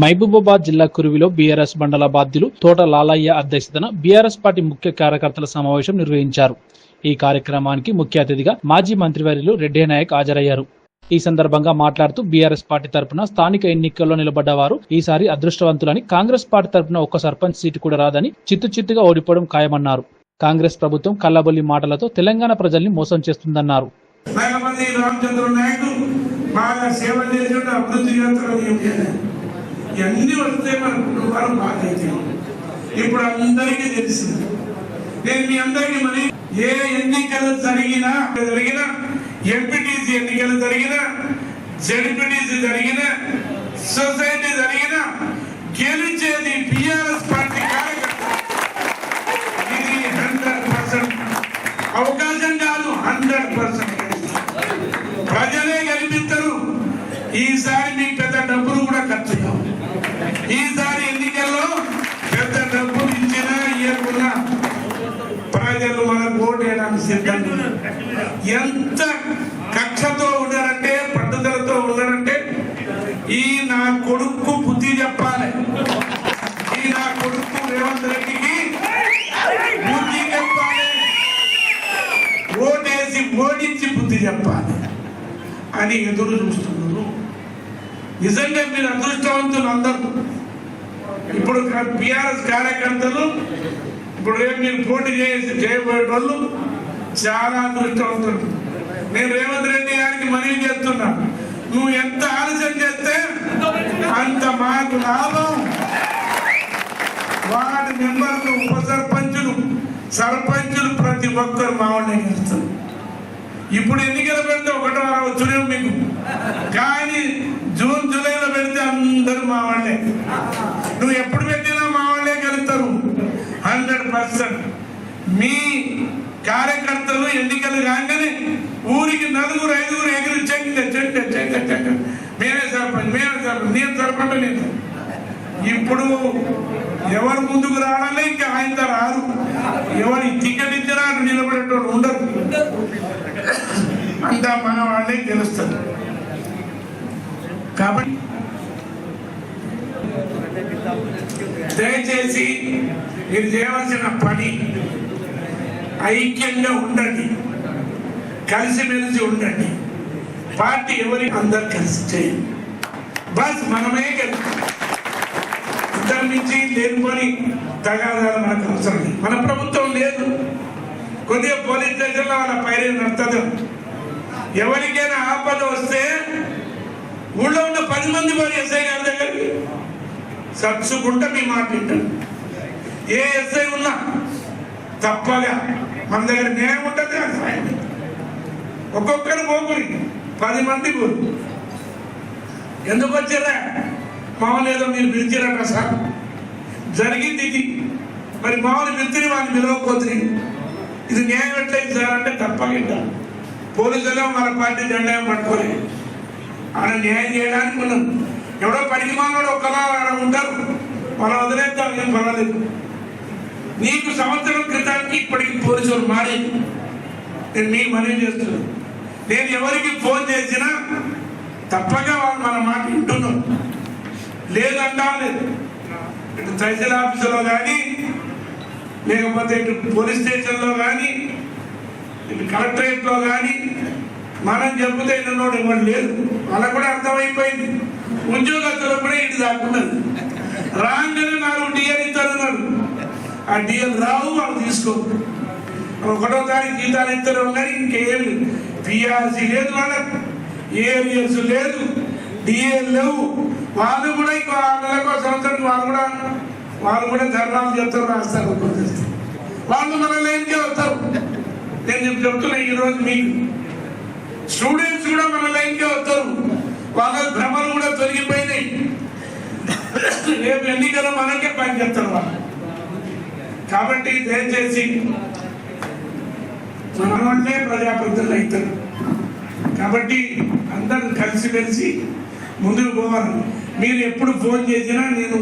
మహబూబాబాద్ జిల్లా కురువిలో బీఆర్ఎస్ మండల బాధ్యులు తోట లాలయ్య అధ్యక్షతన బీఆర్ఎస్ పార్టీ ముఖ్య కార్యకర్తల సమావేశం నిర్వహించారు. ఈ కార్యక్రమానికి ముఖ్య అతిథిగా మాజీ మంత్రివర్యులు రెడ్డి నాయక్ హాజరయ్యారు. ఈ సందర్భంగా మాట్లాడుతూ బీఆర్ఎస్ పార్టీ తరపున స్థానిక ఎన్నికల్లో నిలబడ్డ వారు ఈసారి అదృష్టవంతులని కాంగ్రెస్ పార్టీ తరపున ఒక్క సర్పంచ్ సీటు కూడా రాదని చిత్తు చిత్తుగా ఓడిపోవడం ఖాయమన్నారు. కాంగ్రెస్ ప్రభుత్వం కల్లబొల్లి మాటలతో తెలంగాణ ప్రజల్ని మోసం చేస్తుందన్నారు. రామచంద్ర నాయకులు బాగా సేవ చేసిన అభివృద్ధి ఇవన్నీ వస్తే మన కుటుంబాలు బాగా అయితే ఇప్పుడు అందరికీ తెలిసింది. నేను మీ అందరికీ మరి ఏ ఎన్నికలు జరిగినా జరిగినా ఎంపీటీసీ ఎన్నికలు జరిగినా జడ్పీటీసీ జరిగినా సొసైటీ జరిగినా గెలిచేది బిఆర్ఎస్ పార్టీ కార్యకర్త ఇది హండ్రెడ్ పర్సెంట్. అవకాశం కాదు హండ్రెడ్ పర్సెంట్. ప్రజలే గెలిపిస్తారు. ఈసారి మీకు ఎంత కక్షతో ఉన్నారంటే పట్టుదలతో ఉన్నారంటే ఈ నా కొడుకు బుద్ధి చెప్పాలి. ఈ నా కొడుకు రేవంత్ రెడ్డికి బుద్ధి చెప్పాలి. ఓటేసి ఓడించి బుద్ధి చెప్పాలి అని ఎదురు చూస్తున్నారు. నిజంగా మీరు అదృష్టవంతులు అందరూ. ఇప్పుడు బీఆర్ఎస్ కార్యకర్తలు ఇప్పుడు రేపు మీరు పోటీ చేసి చేయబోయే వాళ్ళు చాలా అదృష్టవంతులు నేను రేవంత్ రెడ్డి గారికి మనవి చేస్తున్నా నువ్వు ఎంత ఆలస్యం చేస్తే అంత మాకు లాభం వార్డు మెంబర్లు ఉప సర్పంచులు సర్పంచులు ప్రతి ఒక్కరు మామూలు గెలుస్తారు ఇప్పుడు ఎన్నికలు పెడితే ఒకటో వచ్చునే మీకు. కానీ జూన్ జూలైలో పెడితే అందరూ మా వాళ్ళే. నువ్వు ఎప్పుడు పెట్టినా మా వాళ్ళే గెలుస్తారు. Hundred percent. మీ కార్యకర్తలు ఎన్నికలు కాగానే ఊరికి నలుగురు ఐదుగురు ఎగురు చెంగ చెంగ చెంగ చెంగ మేమే సర్పంచ్ మేమే సర్పంచ్ నేను సర్పంచ్ నేను. ఇప్పుడు ఎవరు ముందుకు రావాలనే ఇంకా ఆయన రారు. ఎవరి టికెట్ ఇచ్చినా నిలబడేటోళ్ళు ఉండరు. అంతా మన వాళ్ళే గెలుస్తారు. కాబట్టి దయచేసి మీరు చేయవలసిన పని ఐక్యంగా ఉండండి. కలిసిమెలిసి ఉండండి. పార్టీ ఎవరి అందరు కలిసి చేయండి. బస్ మనమే గెలుస్తాం ఇద్దరు నుంచి లేనిపోని తగాదాలు మనకు అవసరం లేదు. మన ప్రభుత్వం లేదు. కొద్దిగా పోలీస్ స్టేషన్లో వాళ్ళ పైరే నడుతుంది ఎవరికైనా ఆపద వస్తే ఊళ్ళో ఉన్న పది మంది మరి ఎస్ఐ గారి దగ్గరికి సత్సుకుంటే మీ మాట ఏ ఎస్ఐ ఉన్నా తప్పగా మన దగ్గర న్యాయం ఉంటుంది అది సాయం ఒక్కొక్కరు పోకురి పది మంది పోరు. ఎందుకు వచ్చారా? మామూలు ఏదో మీరు పిలిచారట సార్ జరిగింది ఇది. మరి మామూలు పిలిచిని వాళ్ళు పిలవకపోతుంది ఇది న్యాయం ఎట్లయింది సార్ అంటే తప్పకుండా పోలీసులు మన పార్టీ జెండా పట్టుకోలేదు ఆయన న్యాయం చేయడానికి మనం ఎవడో పనికి మానవాడు ఒక్కలా ఆడ ఉంటారు. మనం వదిలేద్దాం ఏం పర్వాలేదు. నీకు సంవత్సరం క్రితం క్రితానికి ఇప్పటికి పోలీసులు మారి నేను మీకు మనవి చేస్తున్నాను. నేను ఎవరికి ఫోన్ చేసినా తప్పక వాళ్ళు మన మాట వింటున్నాం లేదంటా లేదు. ఇటు తహసీల్ ఆఫీసులో కానీ లేకపోతే ఇటు పోలీస్ స్టేషన్లో కానీ ఇటు కలెక్టరేట్లో కానీ మనం చెబితే ఇన్నోడు ఇవ్వడం లేదు. వాళ్ళకు కూడా అర్థమైపోయింది. ఉద్యోగస్తులకు కూడా ఇటు దాక్కున్నది రాగానే ఆ డిఎల్ రావు వాళ్ళు తీసుకో ఒకటో తారీఖు జీతాలు ఇద్దరు ఉన్నాయి ఇంకేమి పిఆర్సీ లేదు వాళ్ళకు ఏఎంఎస్ లేదు డిఎల్ లేవు. వాళ్ళు కూడా ఇంకో ఆరు నెలలకు సంవత్సరం వాళ్ళు కూడా వాళ్ళు కూడా ధర్నాలు చెప్తారు రాస్తారు వాళ్ళు మన లైన్కే వస్తారు. నేను చెప్తున్నా ఈ రోజు మీకు. స్టూడెంట్స్ కూడా మన లైన్కే వస్తారు. వాళ్ళ భ్రమలు కూడా తొలగిపోయినాయి. రేపు ఎన్నికలు మనకే పని చేస్తారు వాళ్ళు. కాబట్టి దయచేసి మన వాళ్ళే ప్రజాప్రతినిధులు అవుతారు కాబట్టి అందరూ కలిసిమెలిసి ముందుకు పోవాలి. మీరు ఎప్పుడు ఫోన్ చేసినా నేను